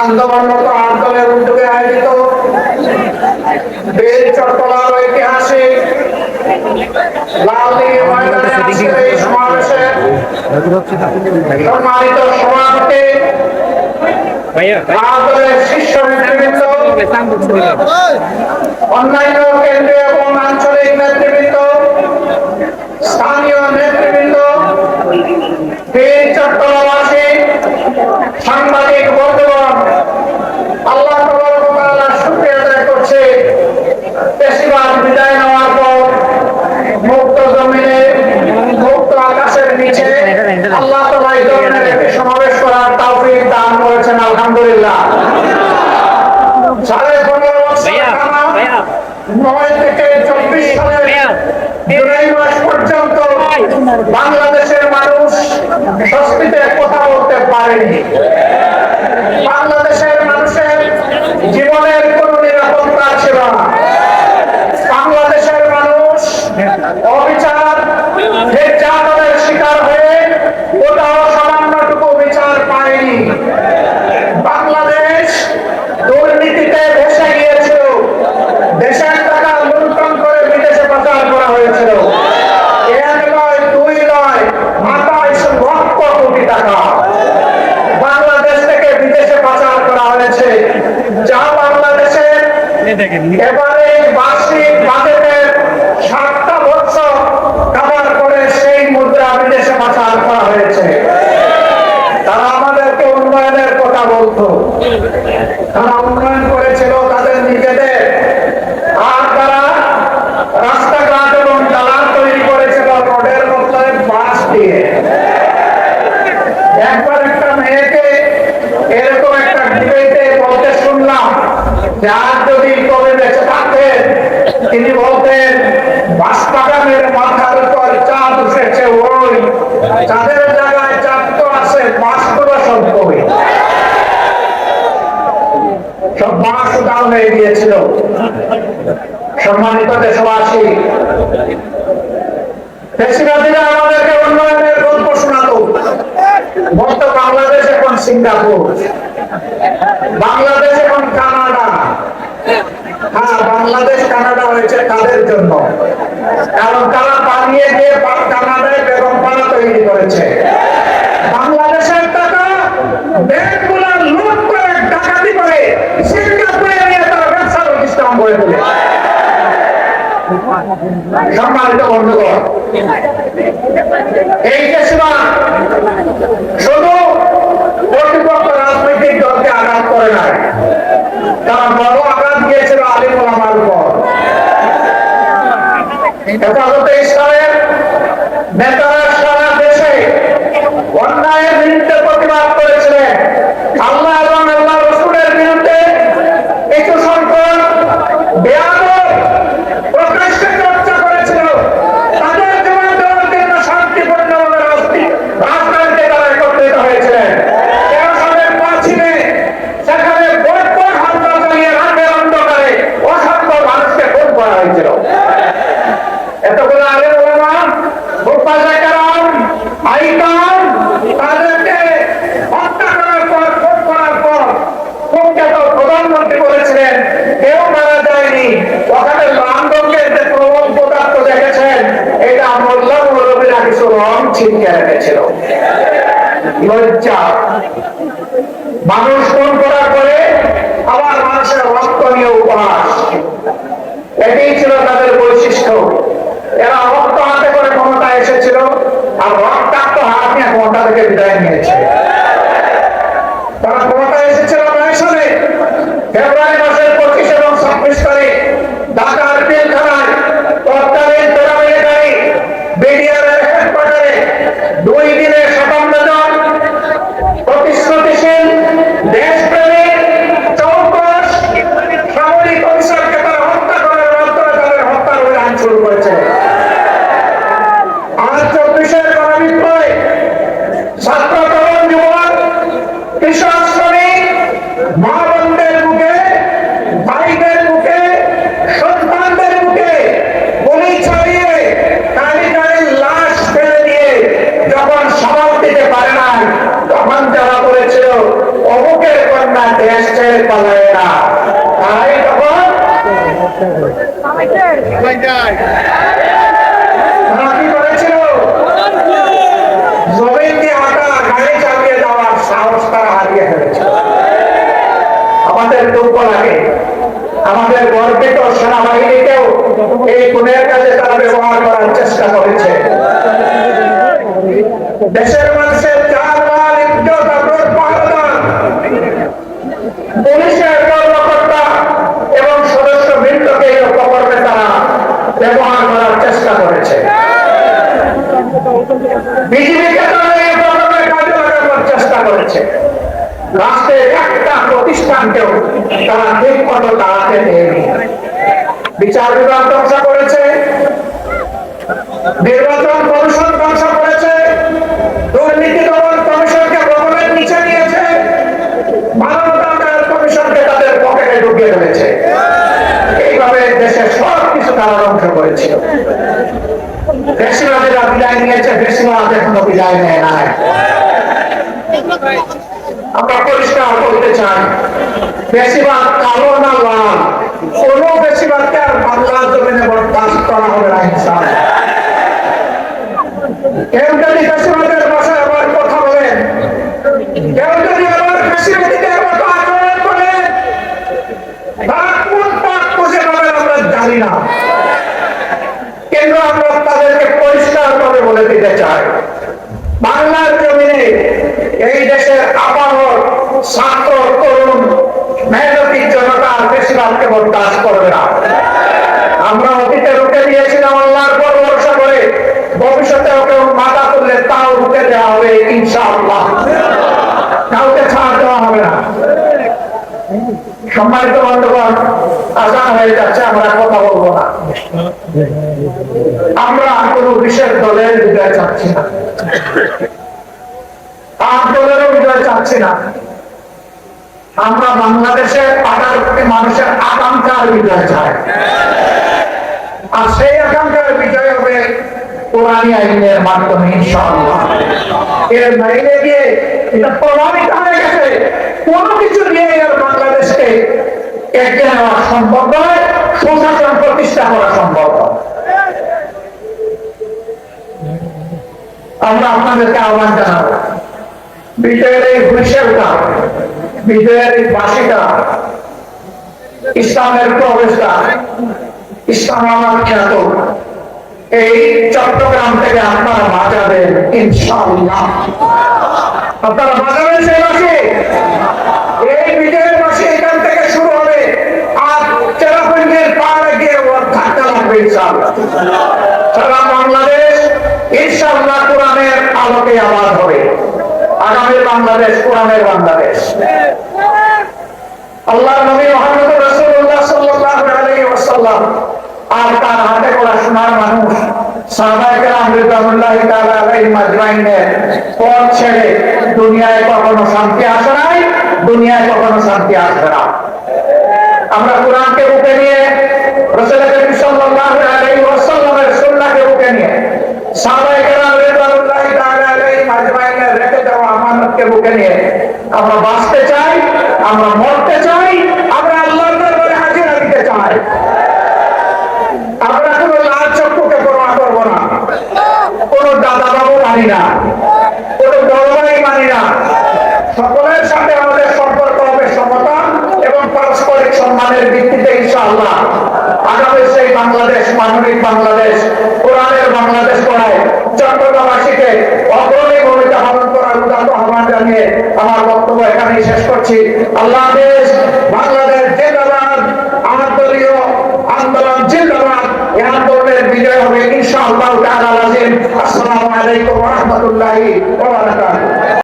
আন্দোলনরত আন্দোলনের উদ্যোগে আয়োজিত বেল চট্টলার ঐতিহাসিক লালদিঘি ময়দানে আজকের এই সমাবেশে সম্মানিত সভাপতি আন্দোলনের শীর্ষ নেতৃবৃন্দ অন্যান্য কেন্দ্রীয় এবং আঞ্চলিক নেতৃবৃন্দ স্থানীয় নেতৃবৃন্দ বীর চট্টলাবাসী সাংবাদিক বন্ধুগণ আল্লাহ শুকরিয়া আদায় করছে বেশিরভাগ বিদায় নেওয়ার পর মুক্ত জমিনে মুক্ত আকাশের নিচে আল্লাহ তাআলা এই ধরনের একটি সমাবেশ করার তৌফিক দান করেছেন আলহামদুলিল্লাহ সাড়ে পনেরো বছর। নয় থেকে চব্বিশ সালের। জুলাই মাস পর্যন্ত বাংলাদেশের মানুষ স্বস্তিতে কথা বলতে পারেনি। বাংলাদেশের মানুষের জীবনের কোনো নিরাপত্তা ছিল না। বাংলাদেশের মানুষ অবিচার, নির্যাতনের শিকার হয়ে কোথাও সামান্যটুকু বিচার পায়নি বাংলাদেশ দুর্নীতিতে ভেসে গিয়েছিল দেশের টাকা লুণ্ঠন করে বিদেশে পাচার করা হয়েছিল এক নয় দুই নয় আঠাইশ লক্ষ কোটি টাকা বাংলাদেশ থেকে বিদেশে পাচার করা হয়েছে যা বাংলাদেশের এবারে গিয়েছিল সম্মানিত দেশবাসী আমাদেরকে উন্নয়নের গল্প শোনাতো বলতো বাংলাদেশ এখন সিঙ্গাপুর, বাংলাদেশ এখন কানাডা। হ্যাঁ বাংলাদেশ, কানাডা হয়েছে তাদের জন্য। কারণ তারা দিয়ে বা- কানাডায় বেগম পাড়া তৈরি করেছে বাংলাদেশের টাকা ব্যাংকগুলো লুট করে ডাকাতি করে সিঙ্গাপুরে নিয়ে তারা প্রতিষ্ঠান করে তোলে সম্মানিত বন্ধুগণ, এই দেশরা শুধু কর্তৃপক্ষ রাজনৈতিক দলকে আঘাত করে নাই তারা বড় আঘাত দিয়েছিল আলিম আমার উপর। রেখেছিল লজ্জা। মানুষ খুন করার পরে আবার মানুষের রক্ত নিয়ে উপহাস। এটাই ছিল তাদের বৈশিষ্ট্য। এরা রক্ত হাতে করে ক্ষমতা এসেছিল, আর রক্তাক্ত হাত নিয়ে ক্ষমতা থেকে বিদায় নিয়েছে। আমাদের দুঃখ লাগে আমাদের গর্বিত সেনাবাহিনীকেও এই গুণের কাজে তারা ব্যবহার করার চেষ্টা করেছে। দেশের করার চেষ্টা করেছে। তারা বিচার বিভাগ ধ্বংস করেছে। নির্বাচন কমিশন ধ্বংস করেছে দুর্নীতি দমন কমিশনকে ভবনের নিচে নিয়েছে মানবতার কমিশনকে তাদের পকেটে ঢুকিয়ে ফেলেছে এইভাবে দেশের সব কিছু তারা ধ্বংস করেছিল বেশিরভাগেরা বিদায় নিয়েছে বেশিরভাগ এখনও বিদায় নেয় নাই আমরা পরিষ্কার করতে চাই, বেশিরভাগ কালো না লাল? কোন বেশিরভাগকে আর জমিনে করা হবে না কেউ যদি বেশিরভাগের ভাষায় আবার কথা বলেন কেউ যদি আবার কোন খুঁজে আমরা জানি না। কিন্তু আমরা তাদেরকে পরিষ্কার করে বলে দিতে চাই বাংলার জমিনে এই দেশের আপামর ছাত্র তরুণ মেহনতি বেশিরভাগকে বরদাস্ত করবে না। আমরা অতীতে রুখে দিয়েছিলাম আল্লাহর পর ভরসা করে, ভবিষ্যতে ওকে মাথা তুললে তাও রুখে দেওয়া হবে ইনশাআল্লাহ। কাউকে ছাড় দেওয়া হবে না। সম্মানিত বন্ধুগণ, আজান হয়ে যাচ্ছে, আমরা কথা বলব না। আমরা কোন বিশেষ দলের বিজয় চাচ্ছি না। আর দলেরও বিজয় চাচ্ছি না। আমরা বাংলাদেশের আঠারো কোটি মানুষের আকাঙ্ক্ষার বিজয় চাই। আর সেই আকাঙ্ক্ষার বিজয় হবে কোরআনী আইনের মাধ্যমে এর বাইরে গিয়ে এটা প্রমাণিত হয়ে গেছে। কোন কিছু নিয়ে আর বাংলাদেশকে এগিয়ে নেওয়া সম্ভব নয়, সুশাসন প্রতিষ্ঠা করা সম্ভব আমরা আপনাদেরকে আহ্বান জানাব, বিজয়ের এই হুইসেলটা বিজয়ের বাসিটা ইসলামের প্রবেশটা ইসলাম আমার খ্যাত। এই চট্টগ্রাম থেকে আপনারা বাজাবেন, ইনশাআল্লাহ। আপনারা বাজাবেন সেই মাসে এই বিজয়ের মাসে এখান থেকে শুরু হবে। আর চেরাপুঞ্জের পাহাড়ে গিয়ে ওর ধাক্কা লাগবে সারা বাংলাদেশ কোরআনের আলোকে আবার হবে। আগামী বাংলাদেশ, কোরআনের বাংলাদেশ। আল্লাহ নবী মোহাম্মদ রাসূলুল্লাহ সাল্লাল্লাহু আলাইহি ওয়াসাল্লাম আর তার হাতে করা সোনার মানুষ পথ ছেড়ে দুনিয়ায় কখনো শান্তি আসে নাই, দুনিয়ায় কখনো শান্তি আসবে না। আমরা কোরআনকে রূপে নিয়ে রাসূল করিম সাল্লাল্লাহু আলাইহি ওয়াসাল্লামের সুন্নাহকে বুকে নিয়ে সাহাবায়ে কেরাম রিদওয়ানুল্লাহি তাআলা আলাইহিম আজমাইনের রেখে দেওয়া আমানতকে বুকে নিয়ে আমরা বাঁচতে চাই আমরা মরতে চাই আমরা আল্লাহর দরবারে হাজিরা দিতে চাই আমরা কোনো লাল চক্ষুকে পরোয়া করব না কোন দাদা বাবু মানি না কোন বড় ভাই মানি না সকলের সাথে আমাদের সম্পর্ক হবে সমতা এবং পারস্পরিক সম্মানের ভিত্তিতে ইনশাআল্লাহ আগামী সেই বাংলাদেশ মানবিক বাংলাদেশ কোরআনের বাংলাদেশ করায় চট্টগ্রামবাসীকে অগ্রণী ভূমিকা পালন করার উদাহরণ আহ্বান জানিয়ে আমার বক্তব্য এখানেই শেষ করছি। আল্লাহ হাফেজ বাংলাদেশ জিন্দাবাদ আমার দলীয় আন্দোলন জিন্দাবাদ। এই আন্দোলনের বিজয় হবে ইনশাআল্লাহ আসসালামু আলাইকুম রাহমাতুল্লাহি